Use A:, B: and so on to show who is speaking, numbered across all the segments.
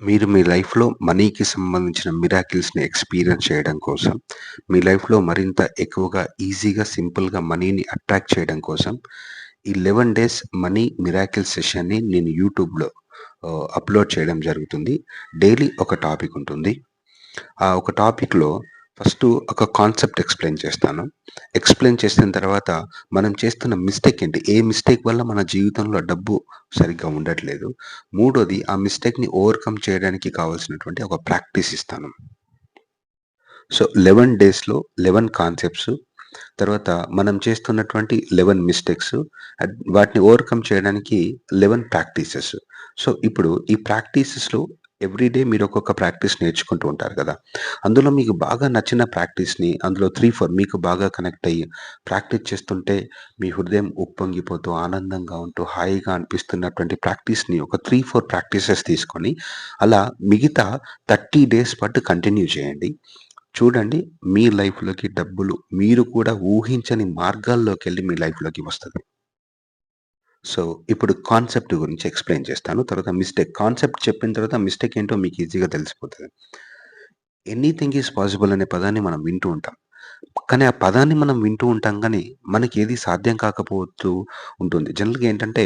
A: మీరు మీ లైఫ్‌లో మనీకి సంబంధించిన మిరాకిల్స్‌ని ఎక్స్‌పీరియన్స్ చేయడం కోసం, మీ లైఫ్‌లో మరింత ఎక్కువగా ఈజీగా, సింపుల్‌గా మనీని అట్రాక్ట్ చేయడం కోసం, ఈ 11 డేస్ మనీ మిరాకిల్ సెషన్‌ని నేను యూట్యూబ్‌లో అప్‌లోడ్ చేయడం జరుగుతుంది. డైలీ ఒక టాపిక్ ఉంటుంది. ఆ ఒక టాపిక్‌లో ఫస్ట్ ఒక కాన్సెప్ట్ ఎక్స్‌ప్లెయిన్ చేస్తాను. ఎక్స్‌ప్లెయిన్ చేసిన తర్వాత మనం చేస్తున్న మిస్టేక్ ఏంటి? ఏ మిస్టేక్ వల్ల మన జీవితంలో డబ్బు సరిగ్గా ఉండట్లేదు. మూడోది ఆ మిస్టేక్‌ని ఓవర్‌కమ్ చేయడానికి కావాల్సినటువంటి ఒక ప్రాక్టీస్ ఇస్తాను. సో, 11 డేస్‌లో 11 కాన్సెప్ట్స్ తర్వాత మనం చేస్తున్నటువంటి 11 మిస్టేక్స్ వాటిని ఓవర్‌కమ్ చేయడానికి 11 ప్రాక్టీసెస్. సో, ఇప్పుడు ఈ ప్రాక్టీసెస్‌లో ఎవ్రీ డే మీరు ఒక్కొక్క ప్రాక్టీస్ నేర్చుకుంటూ ఉంటారు కదా! అందులో మీకు బాగా నచ్చిన ప్రాక్టీస్‌ని అందులో 3, 4 మీకు బాగా కనెక్ట్ అయ్యి ప్రాక్టీస్ చేస్తుంటే మీ హృదయం ఉప్పొంగిపోతూ, ఆనందంగా ఉంటూ, హాయిగా అనిపిస్తున్నటువంటి ప్రాక్టీస్‌ని ఒక 3, 4 ప్రాక్టీసెస్ తీసుకొని అలా మిగతా 30 డేస్ పాటు కంటిన్యూ చేయండి. చూడండి మీ లైఫ్‌లోకి డబ్బులు మీరు కూడా ఊహించని మార్గాల్లోకెళ్ళి మీ లైఫ్‌లోకి వస్తుంది సో, ఇప్పుడు కాన్సెప్ట్ గురించి ఎక్స్‌ప్లెయిన్ చేస్తాను. తర్వాత మిస్టేక్. కాన్సెప్ట్ చెప్పిన తర్వాత మిస్టేక్ ఏంటో మీకు ఈజీగా తెలిసిపోతుంది ఎనీథింగ్ ఈజ్ పాసిబుల్ అనే పదాన్ని మనం వింటూ ఉంటాం. కానీ ఆ పదాన్ని మనం వింటూ ఉంటాం కానీ మనకి ఏది సాధ్యం కాకపోతూ ఉంటుంది. జనరల్‌గా ఏంటంటే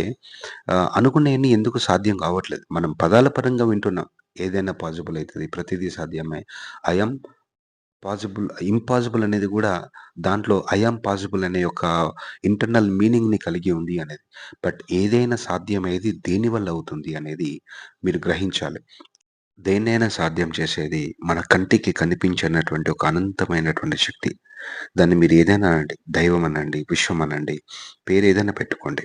A: అనుకునేవన్నీ ఎందుకు సాధ్యం కావట్లేదు. మనం పదాల పరంగా వింటున్నాం. ఏదైనా పాసిబుల్ అవుతుంది ప్రతిదీ సాధ్యమే. ఐ యామ్ పాసిబుల్ ఇంపాసిబుల్ అనేది కూడా దాంట్లో ఐ పాసిబుల్ అనే ఒక ఇంటర్నల్ మీనింగ్‌ని కలిగి ఉంది అనేది. బట్ ఏదైనా సాధ్యమయ్యేది దేనివల్ల అవుతుంది అనేది మీరు గ్రహించాలి. దేన్నైనా సాధ్యం చేసేది మన కంటికి కనిపించనటువంటి ఒక అనంతమైనటువంటి శక్తి. దాన్ని మీరు ఏదైనా అనండి. దైవం అనండి, విశ్వం అనండి, పేరేదైనా పెట్టుకోండి.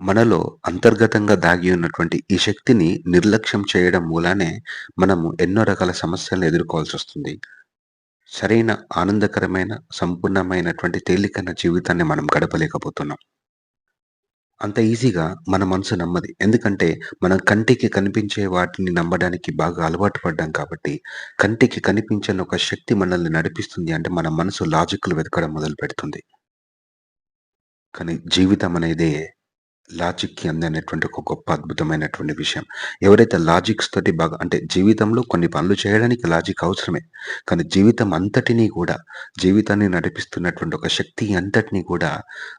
A: మనలో అంతర్గతంగా దాగి ఉన్నటువంటి ఈ శక్తిని నిర్లక్ష్యం చేయడం మూలానే మనము ఎన్నో రకాల సమస్యలను ఎదుర్కోవాల్సి వస్తుంది సరైన ఆనందకరమైన, సంపూర్ణమైనటువంటి తేలికైన జీవితాన్ని మనం గడపలేకపోతున్నాం. అంత ఈజీగా మన మనసు నమ్మది. ఎందుకంటే మనం కంటికి కనిపించే వాటిని నమ్మడానికి బాగా అలవాటు పడ్డాం కాబట్టి, కంటికి కనిపించని ఒక శక్తి మనల్ని నడిపిస్తుంది అంటే మన మనసు లాజిక్‌లు వెతకడం మొదలు పెడుతుంది కానీ జీవితం అనేదే లాజిక్‌కి అందనటువంటి ఒక గొప్ప అద్భుతమైనటువంటి విషయం. ఎవరైతే లాజిక్స్ తోటి బాగా అంటే జీవితంలో కొన్ని పనులు చేయడానికి లాజిక్ అవసరమే. కానీ జీవితం అంతటిని కూడా జీవితాన్ని నడిపిస్తున్నటువంటి ఒక శక్తి అంతటిని కూడా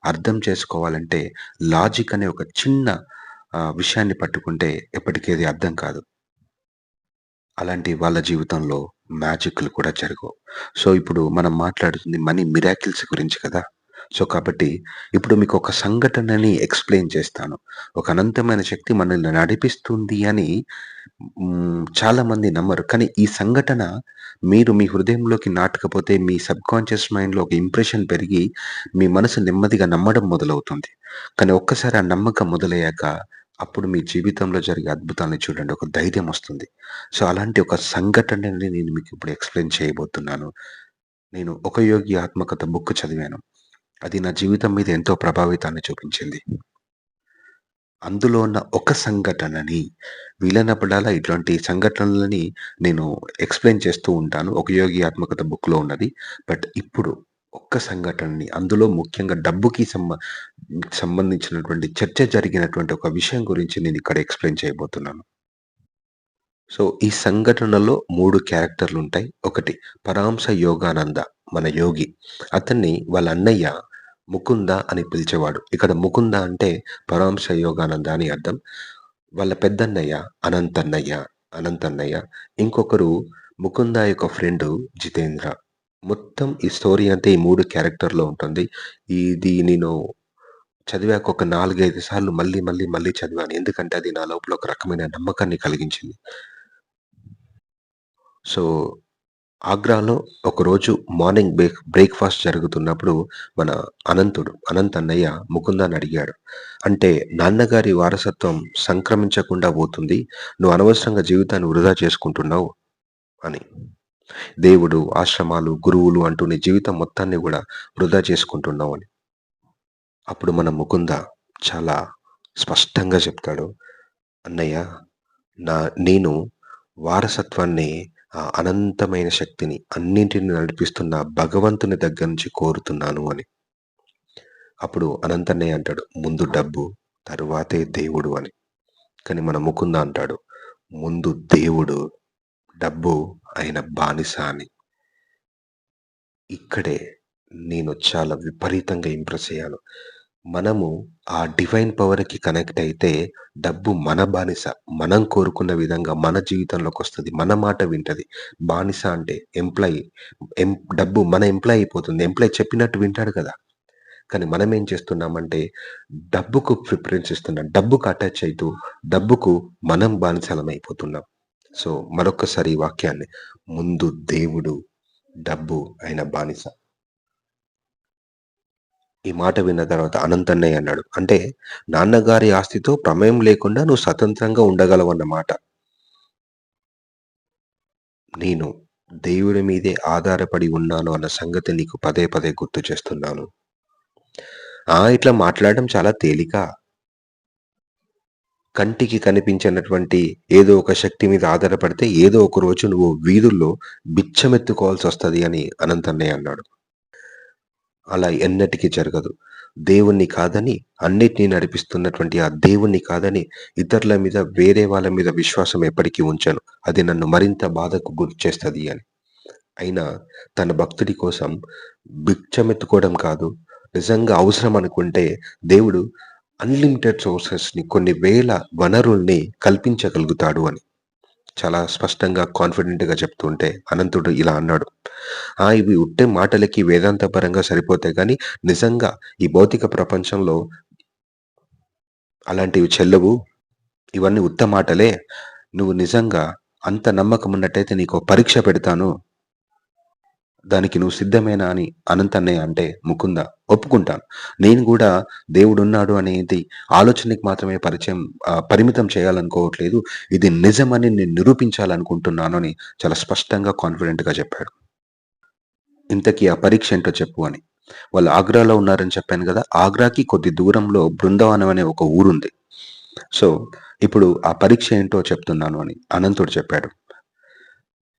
A: అర్థం చేసుకోవాలంటే లాజిక్ అనే ఒక చిన్న విషయాన్ని పట్టుకుంటే ఎప్పటికేది అది అర్థం కాదు. అలాంటి వాళ్ళ జీవితంలో మ్యాజిక్‌లు కూడా జరగవు. సో, ఇప్పుడు మనం మాట్లాడుతుంది మనీ మిరాకిల్స్ గురించి కదా! సో, కాబట్టి ఇప్పుడు మీకు ఒక సంఘటనని ఎక్స్‌ప్లెయిన్ చేస్తాను. ఒక అనంతమైన శక్తి మనల్ని నడిపిస్తుంది అని చాలామంది నమ్మరు. కానీ ఈ సంఘటన మీరు మీ హృదయంలోకి నాటకపోతే మీ సబ్ కాన్షియస్ మైండ్‌లో ఒక ఇంప్రెషన్ పెరిగి మీ మనసు నెమ్మదిగా నమ్మడం మొదలవుతుంది. కానీ ఒక్కసారి ఆ నమ్మకం మొదలయ్యాక అప్పుడు మీ జీవితంలో జరిగే అద్భుతాన్ని చూడండి. ఒక ధైర్యం వస్తుంది. సో, అలాంటి ఒక సంఘటనని నేను మీకు ఇప్పుడు ఎక్స్‌ప్లెయిన్ చేయబోతున్నాను. నేను 'ఒక యోగి ఆత్మకథ' బుక్ చదివాను. అది నా జీవితం మీద ఎంతో ప్రభావితాన్ని చూపించింది. అందులో ఉన్న ఒక సంఘటనని వీలైనప్పుడల్లా ఇట్లాంటి సంఘటనలని నేను ఎక్స్‌ప్లెయిన్ చేస్తూ ఉంటాను. 'ఒక యోగి ఆత్మకథ' బుక్‌లో ఉన్నది. బట్ ఇప్పుడు ఒక్క సంఘటనని అందులో ముఖ్యంగా డబ్బుకి సంబ సంబంధించినటువంటి చర్చ జరిగినటువంటి ఒక విషయం గురించి నేను ఇక్కడ ఎక్స్‌ప్లెయిన్ చేయబోతున్నాను. సో, ఈ సంఘటనలో మూడు క్యారెక్టర్లు ఉంటాయి ఒకటి పరాంశ యోగానంద మన యోగి. అతన్ని వాళ్ళ అన్నయ్య ముకుంద అని పిలిచేవాడు. ఇక్కడ ముకుంద అంటే పరాంశ యోగానంద అని అర్థం. వాళ్ళ పెద్దన్నయ్య అనంతన్నయ్య, అనంతన్నయ్య. ఇంకొకరు ముకుంద యొక్క ఫ్రెండు జితేంద్ర. మొత్తం ఈ స్టోరీ అంతా ఈ మూడు క్యారెక్టర్‌లో ఉంటుంది. ఇది నేను చదివాక ఒక 4, 5 సార్లు మళ్ళీ, మళ్ళీ, మళ్ళీ చదివాను. ఎందుకంటే అది నా లోపల ఒక రకమైన నమ్మకాన్ని కలిగించింది. సో, ఆగ్రాలో ఒకరోజు మార్నింగ్ బ్రేక్ బ్రేక్‌ఫాస్ట్ జరుగుతున్నప్పుడు మన అనంతుడు, అనంత్ అన్నయ్య ముకుందాన్ని అడిగాడు. అంటే నాన్నగారి వారసత్వం సంక్రమించకుండా పోతుంది. నువ్వు అనవసరంగా జీవితాన్ని వృధా చేసుకుంటున్నావు అని. దేవుడు, ఆశ్రమాలు, గురువులు అంటూ నీ జీవితం మొత్తాన్ని కూడా వృధా చేసుకుంటున్నావు అని. అప్పుడు మన ముకుంద చాలా స్పష్టంగా చెప్తాడు. అన్నయ్య నా నేను వారసత్వాన్ని ఆ అనంతమైన శక్తిని అన్నింటిని నడిపిస్తున్న భగవంతుని దగ్గర నుంచి కోరుతున్నాను అని. అప్పుడు అనంతన్నయ్య అంటాడు ముందు డబ్బు తరువాతే దేవుడు అని. కానీ మన ముకుంద అంటాడు ముందు దేవుడు, డబ్బు ఆయన బానిస అని. ఇక్కడే నేను చాలా విపరీతంగా ఇంప్రెస్ అయ్యాను. మనము ఆ డివైన్ పవర్‌కి కనెక్ట్ అయితే డబ్బు మన బానిస. మనం కోరుకున్న విధంగా మన జీవితంలోకి వస్తుంది మన మాట వింటది. బానిస అంటే ఎంప్లాయీ. ఎం డబ్బు మన ఎంప్లాయీ అయిపోతుంది. ఎంప్లాయీ చెప్పినట్టు వింటాడు కదా! కానీ మనమేం చేస్తున్నామంటే డబ్బుకు ప్రిఫరెన్స్ ఇస్తున్నాం. డబ్బుకు అటాచ్ అవుతూ డబ్బుకు మనం బానిసలమైపోతున్నాం. సో, మరొకసారి ఈ వాక్యాన్ని ముందు దేవుడు, డబ్బు అయిన బానిస. ఈ మాట విన్న తర్వాత అనంతన్నయ్య అన్నాడు. అంటే నాన్నగారి ఆస్తితో ప్రమేయం లేకుండా నువ్వు స్వతంత్రంగా ఉండగలవన్నమాట. నేను దేవుడి మీదే ఆధారపడి ఉన్నాను అన్న సంగతి నీకు పదే పదే గుర్తు చేస్తున్నాను. ఆ! ఇట్లా మాట్లాడడం చాలా తేలిక. కంటికి కనిపించినటువంటి ఏదో ఒక శక్తి మీద ఆధారపడితే ఏదో ఒక రోజు నువ్వు వీధుల్లో బిచ్చమెత్తుకోవాల్సి వస్తుంది అని అనంతన్నయ్య అన్నాడు. అలా ఎన్నటికీ జరగదు. దేవుణ్ణి కాదని, అన్నిటినీ నడిపిస్తున్నటువంటి ఆ దేవుణ్ణి కాదని, ఇతరుల మీద, వేరే వాళ్ళ మీద విశ్వాసం ఎప్పటికీ ఉంచాను అది నన్ను మరింత బాధకు గురి చేస్తుంది అని. అయినా తన భక్తుడి కోసం భిక్షమెత్తుకోవడం కాదు, నిజంగా అవసరం అనుకుంటే దేవుడు అన్‌లిమిటెడ్ సోర్సెస్‌ని కొన్ని వేల వనరుల్ని కల్పించగలుగుతాడు అని. చాలా స్పష్టంగా కాన్ఫిడెంట్‌గా చెప్తుంటే అనంతుడు ఇలా అన్నాడు. ఆ! ఇవి ఉట్టే మాటలకి వేదాంతపరంగా సరిపోతాయి కానీ నిజంగా ఈ భౌతిక ప్రపంచంలో అలాంటివి చెల్లవు. ఇవన్నీ ఉత్త మాటలే. నువ్వు నిజంగా అంత నమ్మకం ఉన్నట్టయితే నీకు పరీక్ష పెడతాను. దానికి నువ్వు సిద్ధమేనా అని అనంతన్నయ్య అంటే, ముకుంద ఒప్పుకుంటాను. నేను కూడా దేవుడున్నాడు అనేది ఆలోచనకి మాత్రమే పరిచయం పరిమితం చేయాలనుకోవట్లేదు. ఇది నిజమని నేను నిరూపించాలనుకుంటున్నాను అని చాలా స్పష్టంగా, కాన్ఫిడెంట్‌గా చెప్పాడు. ఇంతకీ ఆ పరీక్ష ఏంటో చెప్పు అని. వాళ్ళు ఆగ్రాలో ఉన్నారని చెప్పాను కదా ఆగ్రాకి కొద్ది దూరంలో బృందావనం అనే ఒక ఊరుంది. సో, ఇప్పుడు ఆ పరీక్ష ఏంటో చెప్తున్నాను అని అనంతుడు చెప్పాడు.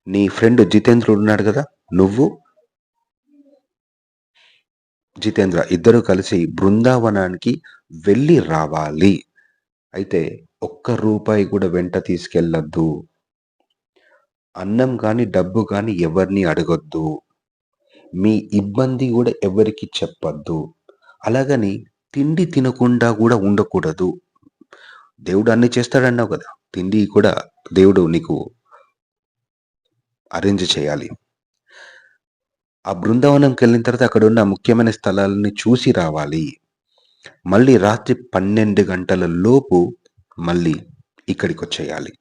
A: నీ ఫ్రెండ్ జితేంద్రుడు ఉన్నాడు కదా నువ్వు జితేంద్ర ఇద్దరు కలిసి బృందావనానికి వెళ్ళి రావాలి. అయితే ఒక్క రూపాయి కూడా వెంట తీసుకెళ్ళద్దు అన్నం కానీ డబ్బు కానీ ఎవరిని అడగొద్దు. మీ ఇబ్బంది కూడా ఎవరికి చెప్పొద్దు. అలాగని తిండి తినకుండా కూడా ఉండకూడదు. దేవుడు అన్ని చేస్తాడన్నావు కదా తిండి కూడా దేవుడు నీకు అరేంజ్ చేయాలి. ఆ బృందావనంకి వెళ్ళిన తర్వాత అక్కడ ఉన్న ముఖ్యమైన స్థలాలని చూసి రావాలి. మళ్ళీ రాత్రి 12 గంటల లోపు మళ్ళీ ఇక్కడికి వచ్చేయాలి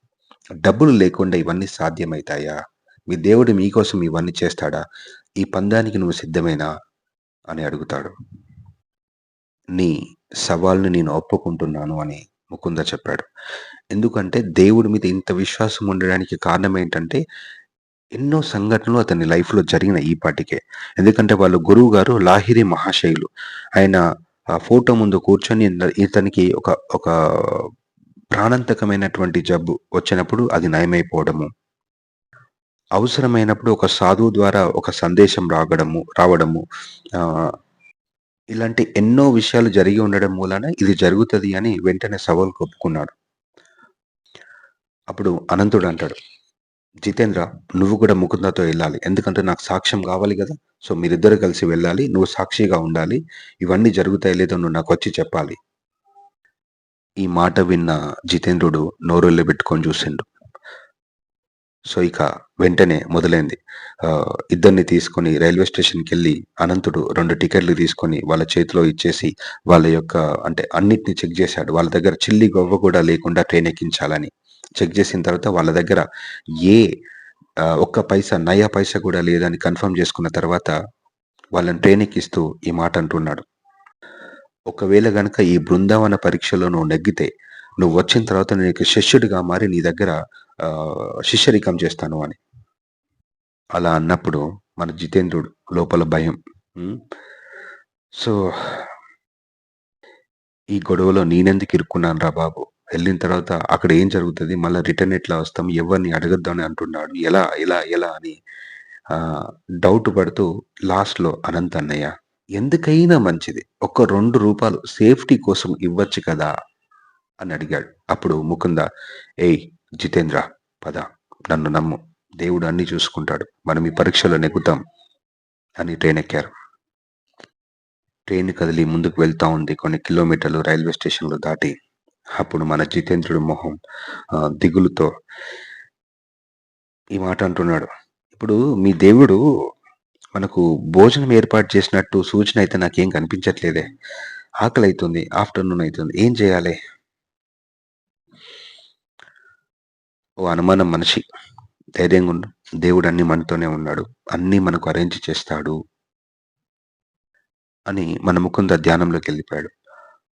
A: డబ్బులు లేకుండా ఇవన్నీ సాధ్యమవుతాయా మీ దేవుడు మీకోసం ఇవన్నీ చేస్తాడా? ఈ పందానికి నువ్వు సిద్ధమేనా? అని అడుగుతాడు. నీ సవాల్‌ని నేను ఒప్పుకుంటున్నాను అని ముకుంద చెప్పాడు. ఎందుకంటే దేవుడి మీద ఇంత విశ్వాసం ఉండడానికి కారణం ఏంటంటే, ఎన్నో సంఘటనలు అతని లైఫ్‌లో జరిగిన ఈ పాటికే. ఎందుకంటే వాళ్ళ గురువుగారు లాహిరి మహాశయులు. ఆయన ఆ ఫోటో ముందు కూర్చొని ఇతనికి ఒక ఒక ప్రాణాంతకమైనటువంటి జబ్బు వచ్చినప్పుడు అది నయమైపోవడము. అవసరమైనప్పుడు ఒక సాధువు ద్వారా ఒక సందేశం రాగడము రావడము. ఇలాంటి ఎన్నో విషయాలు జరిగి ఉండడం మూలాన ఇది జరుగుతుంది అని వెంటనే సవాల్ ఒప్పుకున్నాడు. అప్పుడు అనంతుడు అంటాడు. జితేంద్ర నువ్వు కూడా ముకుందతో వెళ్ళాలి ఎందుకంటే నాకు సాక్ష్యం కావాలి కదా సో, మీరిద్దరు కలిసి వెళ్ళాలి. నువ్వు సాక్షిగా ఉండాలి. ఇవన్నీ జరుగుతాయి లేదో నువ్వు నాకు వచ్చి చెప్పాలి. ఈ మాట విన్న జితేంద్రుడు నోరెళ్ళబెట్టుకొని చూసిండు. సో, ఇక వెంటనే మొదలైంది. ఇద్దరిని తీసుకొని రైల్వే స్టేషన్కి వెళ్ళి అనంతుడు రెండు టికెట్లు తీసుకొని వాళ్ళ చేతిలో ఇచ్చేసి, వాళ్ళ యొక్క అంటే అన్నిటిని చెక్ చేశాడు వాళ్ళ దగ్గర చిల్లి గొవ్వ కూడా లేకుండా ట్రైన్ ఎక్కించాలని. చెక్ చేసిన తర్వాత వాళ్ళ దగ్గర ఏ ఒక్క పైసా, నయా పైసా కూడా లేదని కన్ఫర్మ్ చేసుకున్న తర్వాత వాళ్ళని ట్రైన్ ఎక్కిస్తూ ఈ మాట అంటున్నాడు. ఒకవేళ గనక ఈ బృందావన పరీక్షలో నువ్వు నెగ్గితే, నువ్వు వచ్చిన తర్వాత నేను నీకు శిష్యుడిగా మారి నీ దగ్గర శిష్యరికం చేస్తాను అని. అలా అన్నప్పుడు మన జితేంద్రుడు లోపల భయం. సో ఈ గొడవలో నేనెందుకు ఇరుక్కున్నానురా బాబు! వెళ్ళిన తర్వాత అక్కడ ఏం జరుగుతుంది మళ్ళీ రిటర్న్ ఎట్లా వస్తాం? ఎవరిని అడగొద్దు అని అంటున్నాడు. ఎలా? ఎలా? ఎలా? అని డౌట్ పడుతూ లాస్ట్‌లో అనంత అన్నయ్య ఎందుకైనా మంచిది. ఒక రెండు రూపాయలు సేఫ్టీ కోసం ఇవ్వచ్చు కదా! అని అడిగాడు. అప్పుడు ముకుంద "ఏయ్! జితేంద్ర పద నన్ను నమ్ము దేవుడు అన్ని చూసుకుంటాడు మనం ఈ పరీక్షలో నెగ్గుతాం అని ట్రైన్ ఎక్కారు ట్రైన్ కదిలి ముందుకు వెళ్తా ఉంది కొన్ని కిలోమీటర్లు రైల్వే స్టేషన్లు దాటి అప్పుడు మన జితేంద్రుడు మొహం దిగులుతో ఈ మాట అంటున్నాడు. ఇప్పుడు మీ దేవుడు మనకు భోజనం ఏర్పాటు చేసినట్టు సూచన అయితే నాకేం కనిపించట్లేదే. ఆకలి అవుతుంది ఆఫ్టర్నూన్ అవుతుంది. ఏం చేయాలి? ఓ అనుమానం మనిషి. ధైర్యంగా ఉండు. దేవుడు అన్ని మనతోనే ఉన్నాడు. అన్ని మనకు అరేంజ్ చేస్తాడు అని మన ముకుంద ధ్యానంలోకి వెళ్ళిపోయాడు.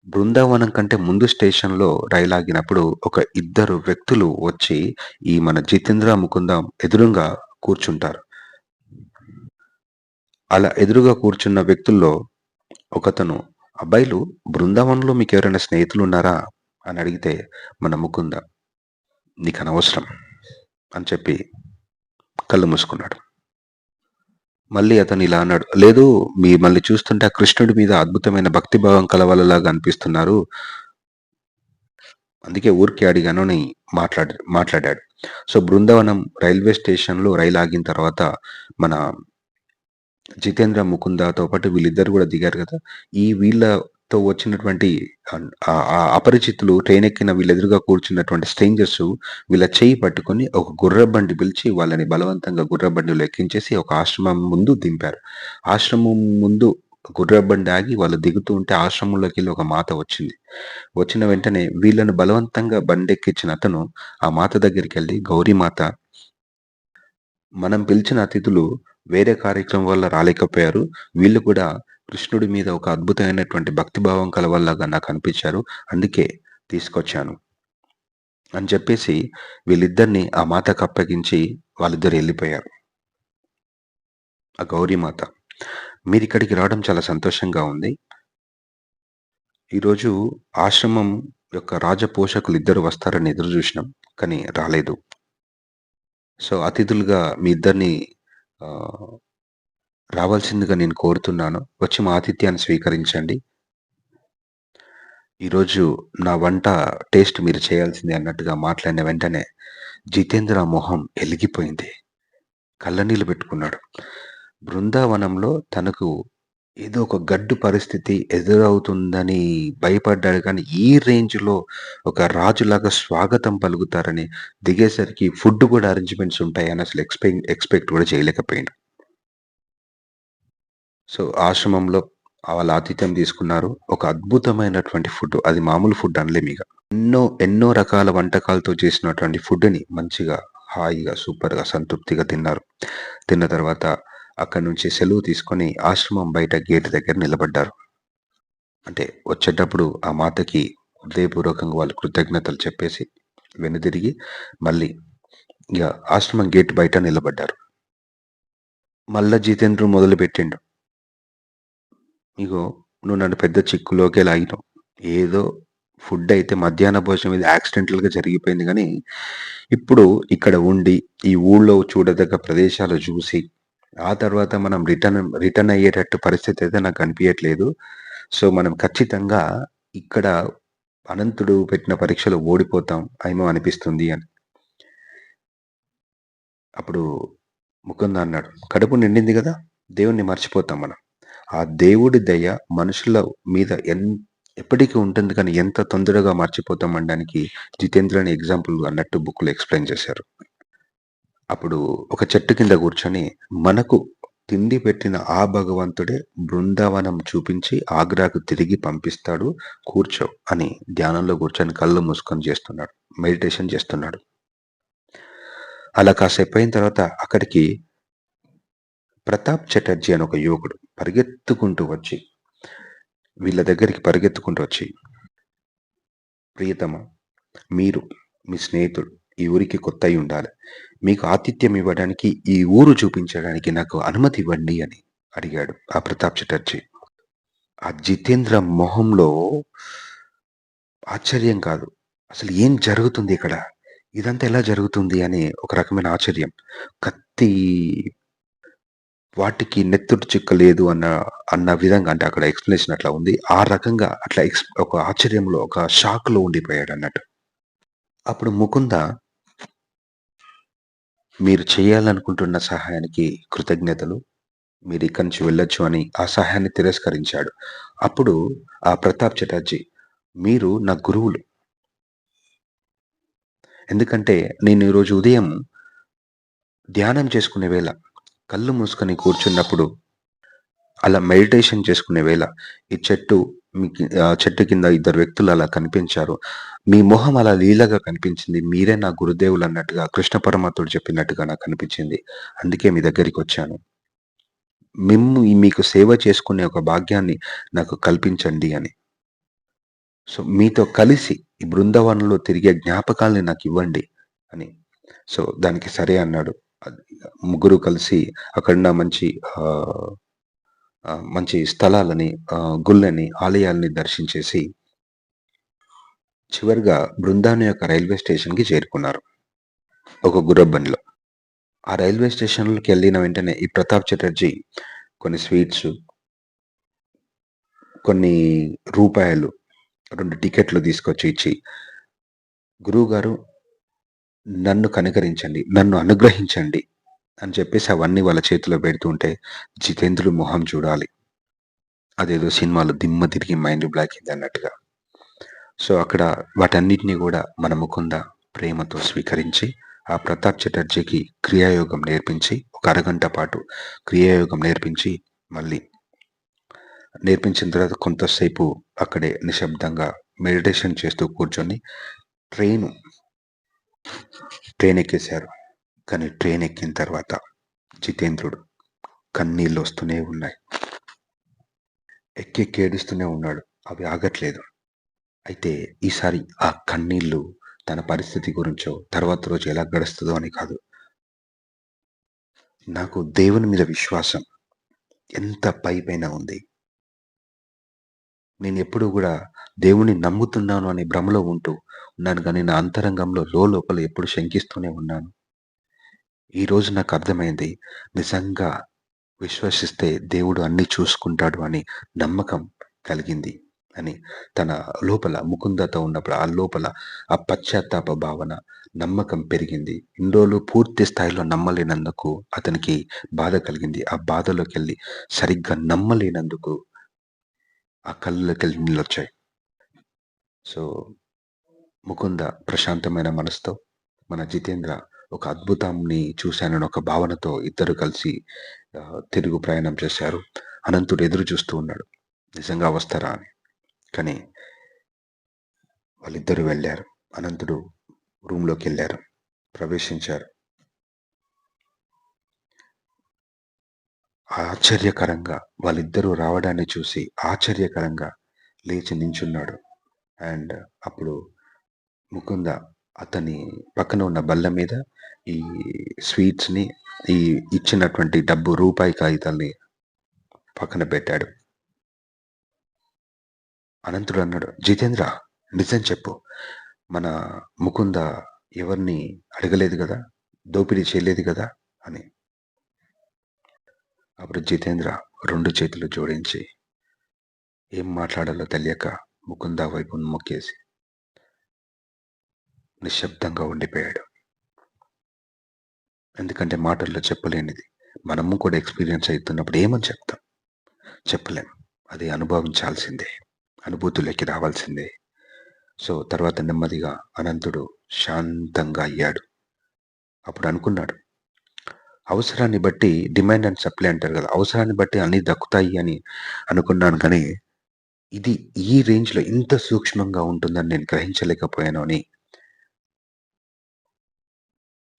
A: బృందావనం కంటే ముందు స్టేషన్లో రైలు ఆగినప్పుడు ఒక ఇద్దరు వ్యక్తులు వచ్చి ఈ మన జితేంద్ర ముకుంద ఎదురుగా కూర్చుంటారు. అలా ఎదురుగా కూర్చున్న వ్యక్తుల్లో ఒకతను అబ్బాయిలు బృందావనంలో మీకు ఎవరైనా స్నేహితులు ఉన్నారా? అని అడిగితే మన ముకుంద నీకు అనవసరం అని చెప్పి కళ్ళు మూసుకున్నాడు. మళ్ళీ అతను ఇలా అన్నాడు లేదు మీ మళ్ళీ చూస్తుంటే ఆ కృష్ణుడి మీద అద్భుతమైన భక్తి భావం కలవాలలాగా అనిపిస్తున్నారు. అందుకే ఊరికి అడిగాను అని మాట్లాడ మాట్లాడాడు. సో బృందావనం రైల్వే స్టేషన్లో రైలు ఆగిన తర్వాత మన జితేంద్ర ముకుందాతో పాటు వీళ్ళిద్దరు కూడా దిగారు కదా ఈ వీళ్ళ తో వచ్చినటువంటి అపరిచితులు ట్రైన్ ఎక్కిన వీళ్ళెదురుగా కూర్చున్నటువంటి స్ట్రేంజర్స్ వీళ్ళ చేయి పట్టుకొని ఒక గుర్రబండి పిలిచి వాళ్ళని బలవంతంగా గుర్రబండిలో ఎక్కించేసి ఒక ఆశ్రమం ముందు దింపారు. ఆశ్రమం ముందు గుర్రబండి ఆగి వాళ్ళు దిగుతూ ఉంటే ఆశ్రమంలోకి వెళ్ళి ఒక మాత వచ్చింది. వచ్చిన వెంటనే వీళ్ళను బలవంతంగా బండెక్కించిన అతను ఆ మాత దగ్గరికి వెళ్ళి గౌరీ మాత మనం పిలిచిన అతిథులు వేరే కార్యక్రమం వల్ల రాలేకపోయారు. వీళ్ళు కూడా కృష్ణుడి మీద ఒక అద్భుతమైనటువంటి భక్తిభావం కలవల్లాగా నాకు అనిపించారు. అందుకే తీసుకొచ్చాను. అని చెప్పేసి వీళ్ళిద్దరిని ఆ మాతకు అప్పగించి వాళ్ళిద్దరు వెళ్ళిపోయారు. ఆ గౌరీమాత మీరు ఇక్కడికి రావడం చాలా సంతోషంగా ఉంది. ఈరోజు ఆశ్రమం యొక్క రాజపోషకులు ఇద్దరు వస్తారని ఎదురు చూసినాం కానీ రాలేదు. సో అతిథులుగా మీ ఇద్దరిని రావాల్సిందిగా నేను కోరుతున్నాను. వచ్చి మా ఆతిథ్యాన్ని స్వీకరించండి. ఈరోజు నా వంట టేస్ట్ మీరు చేయాల్సింది అన్నట్టుగా మాట్లాడిన వెంటనే జితేంద్ర మొహం ఎలిగిపోయింది. కళ్ళనీళ్ళు పెట్టుకున్నాడు. బృందావనంలో తనకు ఏదో ఒక గడ్డు పరిస్థితి ఎదురవుతుందని భయపడ్డాడు కానీ ఈ రేంజ్లో ఒక రాజులాగా స్వాగతం పలుకుతారని దిగేసరికి ఫుడ్ కూడా అరేంజ్మెంట్స్ ఉంటాయని అసలు ఎక్స్పెక్ట్ ఎక్స్పెక్ట్ కూడా చేయలేకపోయాడు. సో ఆశ్రమంలో వాళ్ళ ఆతిథ్యం తీసుకున్నారు. ఒక అద్భుతమైనటువంటి ఫుడ్. అది మామూలు ఫుడ్ అనలేము ఇక. ఎన్నో ఎన్నో రకాల వంటకాలతో చేసినటువంటి ఫుడ్ని మంచిగా హాయిగా సూపర్గా సంతృప్తిగా తిన్నారు. తిన్న తర్వాత అక్కడి నుంచి సెలవు తీసుకొని ఆశ్రమం బయట గేట్ దగ్గర నిలబడ్డారు. అంటే వచ్చేటప్పుడు ఆ మాతకి హృదయపూర్వకంగా వాళ్ళు కృతజ్ఞతలు చెప్పేసి వెనుదిరిగి మళ్ళీ ఇక ఆశ్రమం గేట్ బయట నిలబడ్డారు. మళ్ళా జితేంద్రుడు మొదలుపెట్టిండు. ఇగో నువ్వు నన్ను పెద్ద చిక్కులోకి లాగినావు ఏదో ఫుడ్ అయితే మధ్యాహ్న భోజనం ఇది యాక్సిడెంటల్గా జరిగిపోయింది కానీ ఇప్పుడు ఇక్కడ ఉండి ఈ ఊళ్ళో చూడదగ్గ ప్రదేశాలు చూసి ఆ తర్వాత మనం రిటర్న్ రిటర్న్ అయ్యేటట్టు పరిస్థితి అయితే నాకు అనిపించట్లేదు సో మనం ఖచ్చితంగా ఇక్కడ అనంతుడు పెట్టిన పరీక్షలో ఓడిపోతాం ఏమో అనిపిస్తుంది అని. అప్పుడు ముకుంద అన్నాడు కడుపు నిండింది కదా దేవుణ్ణి మర్చిపోతాం మనం. ఆ దేవుడి దయ మనుషుల మీద ఎన్ ఎప్పటికీ ఉంటుంది కానీ ఎంత తొందరగా మర్చిపోతాం అనడానికి జితేంద్ర అని ఎగ్జాంపుల్ అన్నట్టు బుక్లో ఎక్స్ప్లెయిన్ చేశారు. అప్పుడు ఒక చెట్టు కింద కూర్చొని మనకు తిండి పెట్టిన ఆ భగవంతుడే బృందావనం చూపించి ఆగ్రాకు తిరిగి పంపిస్తాడు కూర్చో అని ధ్యానంలో కూర్చొని కళ్ళు మూసుకొని చేస్తున్నాడు మెడిటేషన్ చేస్తున్నాడు. అలా కాసేపు అయిన తర్వాత అక్కడికి ప్రతాప్ చటర్జీ అని ఒక యువకుడు పరిగెత్తుకుంటూ వచ్చి వీళ్ళ దగ్గరికి పరిగెత్తుకుంటూ వచ్చి ప్రియతమ మీరు మీ స్నేహితుడు ఈ ఊరికి కొత్త అయి ఉండాలి. మీకు ఆతిథ్యం ఇవ్వడానికి ఈ ఊరు చూపించడానికి నాకు అనుమతి ఇవ్వండి అని అడిగాడు ఆ ప్రతాప్ చటర్జీ. ఆ జితేంద్ర మొహంలో ఆశ్చర్యం కాదు. అసలు ఏం జరుగుతుంది ఇక్కడ? ఇదంతా ఎలా జరుగుతుంది? అని ఒక రకమైన ఆశ్చర్యం. కత్తి వాటికి నెత్తుడు చిక్క లేదు అన్న అన్న విధంగా అంటే అక్కడ ఎక్స్ప్లెనేషన్ అట్లా ఉంది ఆ రకంగా అట్లా ఎక్స్ ఒక ఆశ్చర్యంలో ఒక షాక్లో ఉండిపోయాడు అన్నట్టు అప్పుడు ముకుంద మీరు చేయాలనుకుంటున్న సహాయానికి కృతజ్ఞతలు. మీరు ఇక్కడి నుంచి వెళ్ళొచ్చు అని ఆ సహాయాన్ని తిరస్కరించాడు. అప్పుడు ఆ ప్రతాప్ చటర్జీ మీరు నా గురువులు. ఎందుకంటే నేను ఈరోజు ఉదయం ధ్యానం చేసుకునే వేళ కళ్ళు మూసుకొని కూర్చున్నప్పుడు అలా మెడిటేషన్ చేసుకునే వేళ ఈ చెట్టు మీకు చెట్టు కింద ఇద్దరు వ్యక్తులు అలా కనిపించారు. మీ మొహం అలా లీలగా కనిపించింది. మీరే నా గురుదేవులు అన్నట్టుగా కృష్ణ పరమాత్ముడు చెప్పినట్టుగా నాకు కనిపించింది అందుకే మీ దగ్గరికి వచ్చాను. మిమ్ము మీకు సేవ చేసుకునే ఒక భాగ్యాన్ని నాకు కల్పించండి అని. సో, మీతో కలిసి ఈ బృందావనంలో తిరిగే జ్ఞాపకాల్ని నాకివ్వండి అని. సో, దానికి సరే అన్నాడు. ముగ్గురు కలిసి అక్కడ మంచి మంచి స్థలాలని గుళ్ళని, ఆలయాల్ని దర్శించేసి చివరిగా బృందాను యొక్క రైల్వే స్టేషన్‌కి చేరుకున్నారు. ఒక గుర్రబండిలో. ఆ రైల్వే స్టేషన్లోకి వెళ్ళిన వెంటనే ఈ ప్రతాప్ చటర్జీ కొన్ని స్వీట్స్ కొన్ని రూపాయలు రెండు టికెట్లు తీసుకొచ్చి ఇచ్చి గురువుగారు నన్ను కనికరించండి. నన్ను అనుగ్రహించండి అని చెప్పేసి అవన్నీ వాళ్ళ చేతిలో పెడుతుంటే జితేంద్రుడు మొహం చూడాలి. అదేదో సినిమాలో దిమ్మ తిరిగి మైండ్ బ్లాక్ అయిందన్నట్టుగా. సో, అక్కడ వాటన్నిటిని కూడా మన ముకుంద ప్రేమతో స్వీకరించి ఆ ప్రతాప్ చటర్జీకి క్రియాయోగం నేర్పించి ఒక అరగంట పాటు క్రియాయోగం నేర్పించి మళ్ళీ నేర్పించిన తర్వాత కొంతసేపు అక్కడే నిశ్శబ్దంగా మెడిటేషన్ చేస్తూ కూర్చొని ట్రైను ట్రైన్ ఎక్కేశారు. కానీ ట్రైన్ ఎక్కిన తర్వాత జితేంద్రుడు కన్నీళ్ళు వస్తూనే ఉన్నాయి. ఎక్కి ఏడుస్తూనే ఉన్నాడు. అవి ఆగట్లేదు. అయితే ఈసారి ఆ కన్నీళ్ళు తన పరిస్థితి గురించో, తర్వాత రోజు ఎలా గడుస్తుందో అని కాదు. నాకు దేవుని మీద విశ్వాసం ఎంత పైపైన ఉంది. నేను ఎప్పుడూ కూడా దేవుణ్ణి నమ్ముతున్నాను అనే భ్రమలో ఉంటూ ఉన్నాను కానీ నా అంతరంగంలో లోపల ఎప్పుడు శంకిస్తూనే ఉన్నాను. ఈరోజు నాకు అర్థమైంది. నిజంగా విశ్వసిస్తే దేవుడు అన్ని చూసుకుంటాడు అని నమ్మకం కలిగింది అని. తన లోపల ముకుందతో ఉన్నప్పుడు ఆ లోపల ఆ పశ్చాత్తాప భావన, నమ్మకం పెరిగింది. ఇన్ని పూర్తి స్థాయిలో నమ్మలేనందుకు అతనికి బాధ కలిగింది. ఆ బాధలోకెళ్ళి సరిగ్గా నమ్మలేనందుకు ఆ కళ్ళలోకెళ్ళి నీళ్ళొచ్చాయి. సో, ముకుంద ప్రశాంతమైన మనసుతో, మన జితేంద్ర ఒక అద్భుతాన్ని చూశానని ఒక భావనతో ఇద్దరు కలిసి తిరుగు ప్రయాణం చేశారు. అనంతుడు ఎదురు చూస్తూ ఉన్నాడు. నిజంగా వస్తారా అని. కానీ వాళ్ళిద్దరూ వెళ్ళారు అనంతుడు రూమ్‌లోకెళ్ళారు. ప్రవేశించారు. ఆశ్చర్యకరంగా వాళ్ళిద్దరూ రావడాన్ని చూసి ఆశ్చర్యకరంగా లేచి నించున్నాడు. అండ్ అప్పుడు ముకుంద అతని పక్కన ఉన్న బల్ల మీద ఈ స్వీట్స్‌ని, ఈ ఇచ్చినటువంటి డబ్బు రూపాయి కాగితాల్ని పక్కన పెట్టాడు. అనంతుడు అన్నాడు, "జితేంద్ర నిజం చెప్పు. మన ముకుంద ఎవరిని అడగలేదు కదా దోపిడీ చేయలేదు కదా అని. అప్పుడు జితేంద్ర రెండు చేతులు జోడించి ఏం మాట్లాడాలో తెలియక ముకుంద వైపు మొక్కేసి నిశ్శబ్దంగా ఉండిపోయాడు. ఎందుకంటే మాటల్లో చెప్పలేనిది. మనము కూడా ఎక్స్‌పీరియన్స్ అవుతున్నప్పుడు ఏమని చెప్తాం? చెప్పలేం. అది అనుభవించాల్సిందే. అనుభూతులకి రావాల్సిందే. సో, తర్వాత నెమ్మదిగా అనంతుడు శాంతంగా అయ్యాడు. అప్పుడు అనుకున్నాడు. అవసరాన్ని బట్టి డిమాండ్ అండ్ సప్లై అంటారు కదా అవసరాన్ని బట్టి అన్నీ దక్కుతాయి అని అనుకున్నాను కానీ, ఇది ఈ రేంజ్‌లో ఇంత సూక్ష్మంగా ఉంటుందని నేను గ్రహించలేకపోయాను అని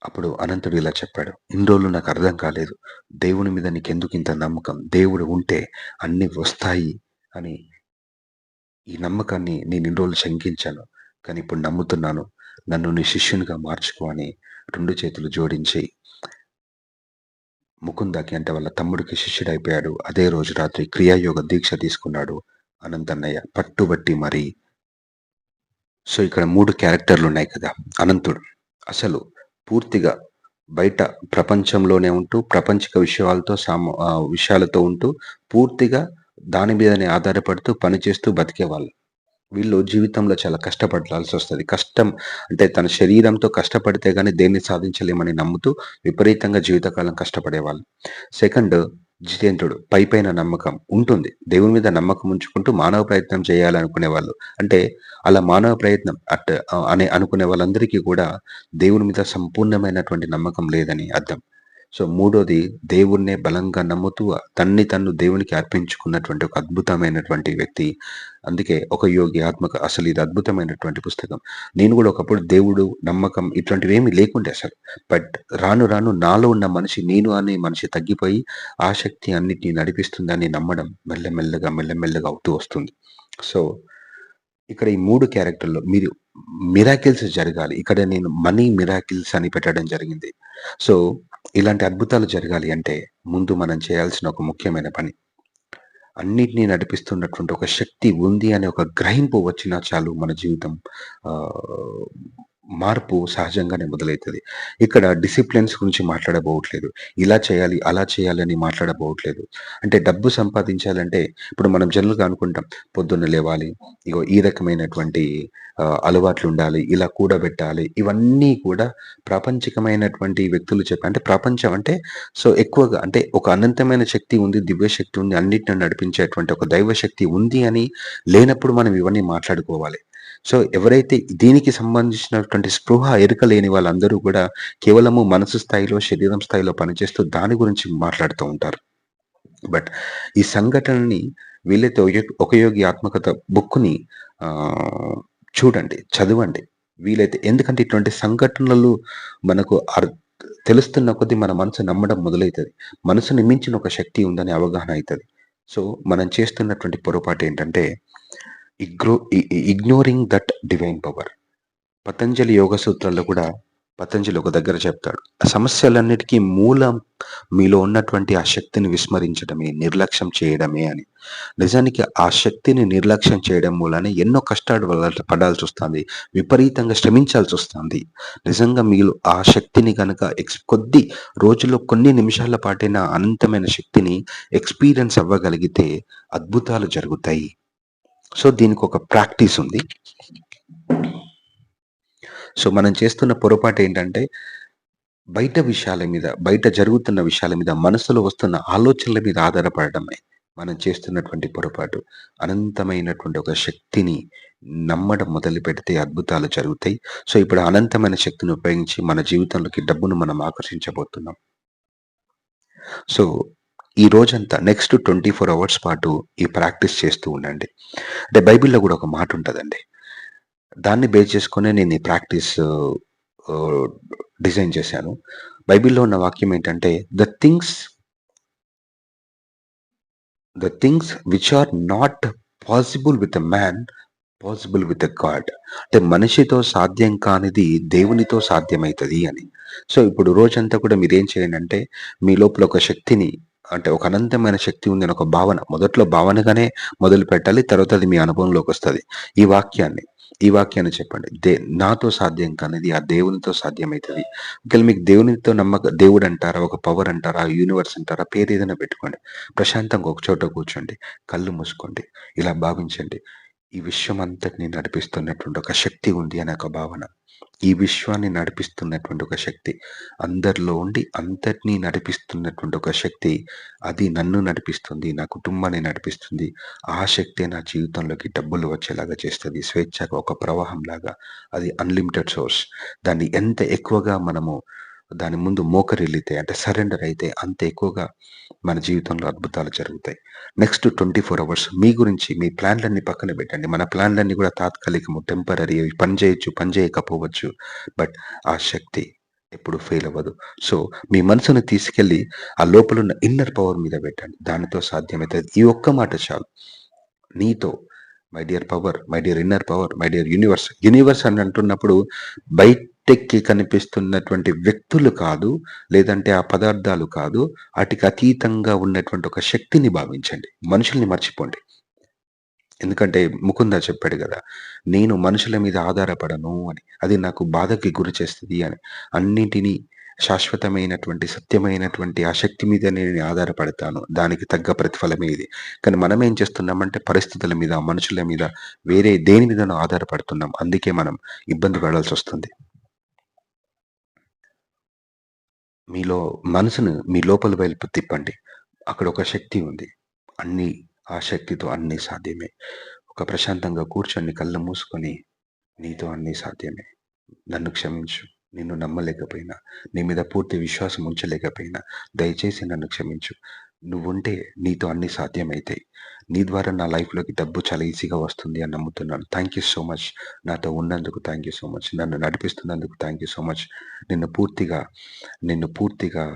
A: అప్పుడు అనంతుడు ఇలా చెప్పాడు. "ఇన్ని రోజులు నాకు అర్థం కాలేదు. దేవుని మీద నీకెందుకు ఇంత నమ్మకం? దేవుడు ఉంటే అన్నీ వస్తాయి అని ఈ నమ్మకాన్ని నేను ఇన్ని రోజులు శంకించాను. కానీ ఇప్పుడు నమ్ముతున్నాను. నన్ను నీ శిష్యునిగా మార్చుకో" అని రెండు చేతులు జోడించి ముకుందకి అంటే వాళ్ళ తమ్ముడికి శిష్యుడైపోయాడు. అదే రోజు రాత్రి క్రియాయోగ దీక్ష తీసుకున్నాడు అనంతన్నయ్య. పట్టుబట్టి మరి సో, ఇక్కడ మూడు క్యారెక్టర్లు ఉన్నాయి కదా! అనంతుడు అసలు పూర్తిగా బయట ప్రపంచంలోనే ఉంటూ, ప్రపంచిక విషయాలతో సామ విషయాలతో ఉంటూ, పూర్తిగా దాని మీదనే ఆధారపడుతూ, పనిచేస్తూ బతికేవాళ్ళు. వీళ్ళు జీవితంలో చాలా కష్టపడాల్సి వస్తుంది కష్టం అంటే తన శరీరంతో కష్టపడితే కానీ దేన్ని సాధించలేమని నమ్ముతూ విపరీతంగా జీవితకాలం కష్టపడేవాళ్ళు. సెకండ్ జితేంద్రుడు పై పైన నమ్మకం ఉంటుంది. దేవుని మీద నమ్మకం ఉంచుకుంటూ మానవ ప్రయత్నం చేయాలనుకునే వాళ్ళు అంటే అలా మానవ ప్రయత్నం అట్ అనే అనుకునే వాళ్ళందరికీ కూడా దేవుని మీద సంపూర్ణమైనటువంటి నమ్మకం లేదని అర్థం. సో, మూడోది దేవుణ్ణే బలంగా నమ్ముతూ తన్ని తన్ను దేవునికి అర్పించుకున్నటువంటి ఒక అద్భుతమైనటువంటి వ్యక్తి. అందుకే ఒక యోగి ఆత్మక అసలు ఇది అద్భుతమైనటువంటి పుస్తకం. నేను కూడా ఒకప్పుడు దేవుడు, నమ్మకం ఇట్లాంటివేమీ లేకుండే అసలు. బట్ రాను రాను నాలో ఉన్న మనిషి నేను అనే మనిషి తగ్గిపోయి ఆసక్తి అన్నిటినీ నడిపిస్తుందని నమ్మడం మెల్లమెల్లగా, మెల్లమెల్లగా అవుతూ వస్తుంది. సో, ఇక్కడ ఈ మూడు క్యారెక్టర్లు మీరు మిరాకిల్స్ జరగాలి. ఇక్కడ నేను మనీ మిరాకిల్స్ అని పెట్టడం జరిగింది. సో, ఇలాంటి అద్భుతాలు జరగాలి అంటే ముందు మనం చేయాల్సిన ఒక ముఖ్యమైన పని. అన్నిటినీ నడిపిస్తున్నటువంటి ఒక శక్తి ఉంది అనే ఒక గ్రహింపు వచ్చినా చాలు మన జీవితం మార్పు సహజంగానే మొదలవుతుంది ఇక్కడ డిసిప్లిన్స్ గురించి మాట్లాడబోవట్లేదు. ఇలా చేయాలి, అలా చేయాలని మాట్లాడబోవట్లేదు. అంటే డబ్బు సంపాదించాలంటే ఇప్పుడు మనం జనరల్‌గా అనుకుంటాం. పొద్దున్న లేవాలి. ఇగో ఈ రకమైనటువంటి అలవాట్లు ఉండాలి ఇలా కూడబెట్టాలి. ఇవన్నీ కూడా ప్రాపంచికమైనటువంటి వ్యక్తులు చెప్పారు అంటే ప్రపంచం అంటే సో, ఎక్కువగా అంటే ఒక అనంతమైన శక్తి ఉంది, దివ్య శక్తి ఉంది, అన్నిటిని నడిపించేటువంటి ఒక దైవ శక్తి ఉంది అని లేనప్పుడు మనం ఇవన్నీ మాట్లాడుకోవాలి. సో, ఎవరైతే దీనికి సంబంధించినటువంటి స్పృహ, ఎరుక లేని వాళ్ళందరూ కూడా కేవలము మనసు స్థాయిలో, శరీరం స్థాయిలో పనిచేస్తూ దాని గురించి మాట్లాడుతూ ఉంటారు. బట్ ఈ సంఘటనని వీలైతే ఒక యోగి బుక్‌ని చూడండి, చదవండి. వీలైతే ఎందుకంటే ఇటువంటి సంఘటనలు మనకు అర్ తెలుస్తున్న కొద్దీ మన మనసు నమ్మడం మొదలవుతుంది మనసుని మించిన ఒక శక్తి ఉందనే అవగాహన అవుతుంది సో, మనం చేస్తున్నటువంటి పొరపాటు ఏంటంటే ఇగ్రో ignoring that divine power. Patanjali yoga సూత్రాల్లో కూడా పతంజలి ఒక దగ్గర చెప్తాడు. సమస్యలన్నిటికి మూలం మీలో ఉన్నటువంటి ఆ శక్తిని విస్మరించడమే, నిర్లక్ష్యం చేయడమే అని. నిజానికి ఆ శక్తిని నిర్లక్ష్యం చేయడం మూలానే ఎన్నో కష్టాలు పడాల్సి వస్తుంది విపరీతంగా శ్రమించాల్సి వస్తుంది నిజంగా మీరు ఆ శక్తిని కనుక ఎక్స్ కొద్ది రోజుల్లో కొన్ని నిమిషాల పాటైన అనంతమైన శక్తిని ఎక్స్‌పీరియన్స్ అవ్వగలిగితే అద్భుతాలు జరుగుతాయి. సో, దీనికి ఒక ప్రాక్టీస్ ఉంది. సో, మనం చేస్తున్న పొరపాటు ఏంటంటే బయట విషయాల మీద, బయట జరుగుతున్న విషయాల మీద, మనసులో వస్తున్న ఆలోచనల మీద ఆధారపడడమే మనం చేస్తున్నటువంటి పొరపాటు. అనంతమైనటువంటి ఒక శక్తిని నమ్మడం మొదలుపెడితే అద్భుతాలు జరుగుతాయి. సో, ఇప్పుడు అనంతమైన శక్తిని ఉపయోగించి మన జీవితంలోకి డబ్బును మనం ఆకర్షించబోతున్నాం. సో, ఈ రోజంతా నెక్స్ట్ 24 అవర్స్ పాటు ఈ ప్రాక్టీస్ చేస్తూ ఉండండి. అంటే బైబిల్‌లో కూడా ఒక మాట ఉంటుందండి దాన్ని బేస్ చేసుకునే నేను ఈ ప్రాక్టీస్ డిజైన్ చేశాను. బైబిల్‌లో ఉన్న వాక్యం ఏంటంటే, the things the things which are not possible with a man possible with a god. అంటే మనిషితో సాధ్యం కానిది దేవునితో సాధ్యమవుతుంది అని. సో, ఇప్పుడు రోజంతా కూడా మీరేం చేయండంటే, మీ లోపల ఒక శక్తిని అంటే ఒక అనంతమైన శక్తి ఉందని ఒక భావన మొదట్లో భావనగానే మొదలు పెట్టాలి తర్వాత అది మీ అనుభవంలోకి వస్తుంది ఈ వాక్యాన్ని, ఈ వాక్యాన్ని చెప్పండి. దే నాతో సాధ్యం కానిది ఆ దేవునితో సాధ్యమవుతుంది ఒకవేళ మీకు దేవునితో నమ్మక దేవుడు అంటారా ఒక పవర్ అంటారా, యూనివర్స్ అంటారా, పేరు ఏదైనా పెట్టుకోండి. ప్రశాంతంగా ఒక చోట కూర్చోండి. కళ్ళు మూసుకోండి. ఇలా భావించండి. ఈ విశ్వం అంతటిని నడిపిస్తున్నటువంటి ఒక శక్తి ఉంది అనే ఒక భావన. ఈ విశ్వాన్ని నడిపిస్తున్నటువంటి ఒక శక్తి. అందరిలో ఉండి అంతటిని నడిపిస్తున్నటువంటి ఒక శక్తి. అది నన్ను నడిపిస్తుంది. నా కుటుంబాన్ని నడిపిస్తుంది. ఆ శక్తే నా జీవితంలోకి డబ్బులు వచ్చేలాగా చేస్తుంది స్వేచ్ఛగా ఒక ప్రవాహంలాగా. అది అన్‌లిమిటెడ్ సోర్స్. దాన్ని ఎంత ఎక్కువగా మనము దాని ముందు మోకరిల్లితే అంటే సరెండర్ అయితే అంత ఎక్కువగా మన జీవితంలో అద్భుతాలు జరుగుతాయి. నెక్స్ట్ 24 అవర్స్ మీ గురించి మీ ప్లాన్‌లన్నీ పక్కన పెట్టండి. మన ప్లాన్‌లన్నీ కూడా తాత్కాలికము, టెంపరరీ అవి పని చేయొచ్చు, పని చేయకపోవచ్చు. బట్ ఆ శక్తి ఎప్పుడు ఫెయిల్ అవ్వదు. సో, మీ మనసును తీసుకెళ్ళి ఆ లోపల ఉన్న ఇన్నర్ పవర్ మీద పెట్టండి. దానితో సాధ్యమవుతుంది ఈ ఒక్క మాట చాలు. నీతో my dear power, my dear inner power, my dear universe. Universe అని అంటున్నప్పుడు బయటకి కనిపిస్తున్నటువంటి వ్యక్తులు కాదు. లేదంటే ఆ పదార్థాలు కాదు. వాటికి అతీతంగా ఉన్నటువంటి ఒక శక్తిని భావించండి. మనుషుల్ని మర్చిపోండి. ఎందుకంటే ముకుంద చెప్పాడు కదా నేను మనుషుల మీద ఆధారపడను అని. అది నాకు బాధకి గురి చేస్తుంది అని. అన్నిటినీ శాశ్వతమైనటువంటి, సత్యమైనటువంటి ఆ శక్తి మీద నేను ఆధారపడతాను. దానికి తగ్గ ప్రతిఫలమే ఇది. కానీ మనం ఏం చేస్తున్నామంటే పరిస్థితుల మీద, మనుషుల మీద, వేరే దేని మీదనో ఆధారపడుతున్నాం. అందుకే మనం ఇబ్బంది పడాల్సి వస్తుంది మీలో మనసును మీ లోపల వైపు తిప్పండి. అక్కడ ఒక శక్తి ఉంది. అన్నీ ఆ శక్తితో అన్ని సాధ్యమే. ఒక ప్రశాంతంగా కూర్చొని కళ్ళు మూసుకొని నీతో అన్ని సాధ్యమే. నన్ను క్షమించు. నిన్ను నమ్మలేకపోయినా, నీ మీద పూర్తి విశ్వాసం ఉంచలేకపోయినా దయచేసి నన్ను క్షమించు. నువ్వుంటే నీతో అన్ని సాధ్యమైతాయి. నీ ద్వారా నా లైఫ్‌లోకి డబ్బు చాలా ఈజీగా వస్తుంది అని నమ్ముతున్నాను. Thank you so much. నాతో ఉన్నందుకు థ్యాంక్ యూ సో మచ్. నన్ను నడిపిస్తున్నందుకు థ్యాంక్ యూ సో మచ్. నిన్ను పూర్తిగా నిన్ను పూర్తిగా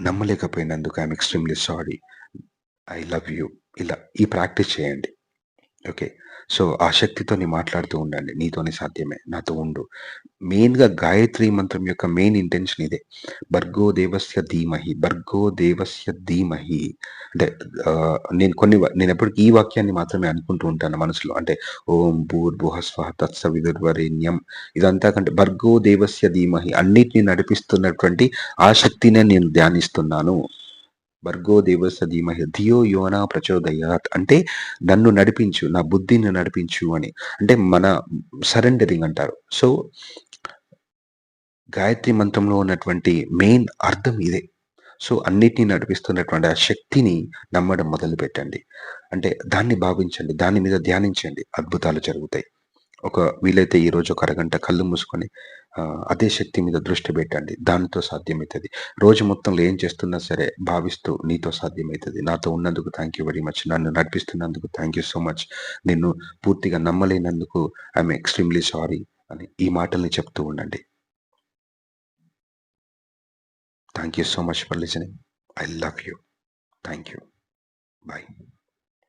A: నమ్మలేకపోయినందుకు I'm extremely sorry. I love you. ఇలా ఈ ప్రాక్టీస్ చేయండి. ఓకే. సో, ఆ శక్తితోని మాట్లాడుతూ ఉండండి. నీతోనే సాధ్యమే. నాతో ఉండు. మెయిన్‌గా గాయత్రి మంత్రం యొక్క మెయిన్ ఇంటెన్షన్ ఇదే. భర్గో దేవస్య ధీమహి, భర్గో దేవస్య ధీమహి అంటే నేను కొన్ని నేను ఎప్పటికీ ఈ వాక్యాన్ని మాత్రమే అనుకుంటూ ఉంటాను మనసులో. అంటే ఓం భూర్భువస్వః తత్సవిదుర్వరేణ్యం ఇదంతా కంటే భర్గో దేవస్య ధీమహి అన్నిటిని నడిపిస్తున్నటువంటి ఆ శక్తినే నేను ధ్యానిస్తున్నాను. భర్గో దేవస్య ధీమహి ధియో యోనా ప్రచోదయాత్ అంటే నన్ను నడిపించు, నా బుద్ధిని నడిపించు అని. అంటే మన సరెండరింగ్ అంటారు. సో గాయత్రి మంత్రంలో ఉన్నటువంటి మెయిన్ అర్థం ఇదే. సో, అన్నిటినీ నడిపిస్తున్నటువంటి ఆ శక్తిని నమ్మడం మొదలుపెట్టండి. అంటే దాన్ని భావించండి. దాని మీద ధ్యానించండి. అద్భుతాలు జరుగుతాయి. ఒక వీలైతే ఈరోజు ఒక అరగంట కళ్ళు మూసుకొని అదే శక్తి మీద దృష్టి పెట్టండి. దానితో సాధ్యమవుతుంది రోజు మొత్తంలో ఏం చేస్తున్నా సరే భావిస్తూ నీతో సాధ్యమవుతుంది నాతో ఉన్నందుకు థ్యాంక్ యూ వెరీ మచ్. నన్ను నడిపిస్తున్నందుకు థ్యాంక్ యూ సో మచ్. నిన్ను పూర్తిగా నమ్మలేనందుకు ఐఎమ్ ఎక్స్‌ట్రీమ్‌లీ సారీ అని ఈ మాటల్ని చెప్తూ ఉండండి. Thank you so much for listening. I love you. Thank you. Bye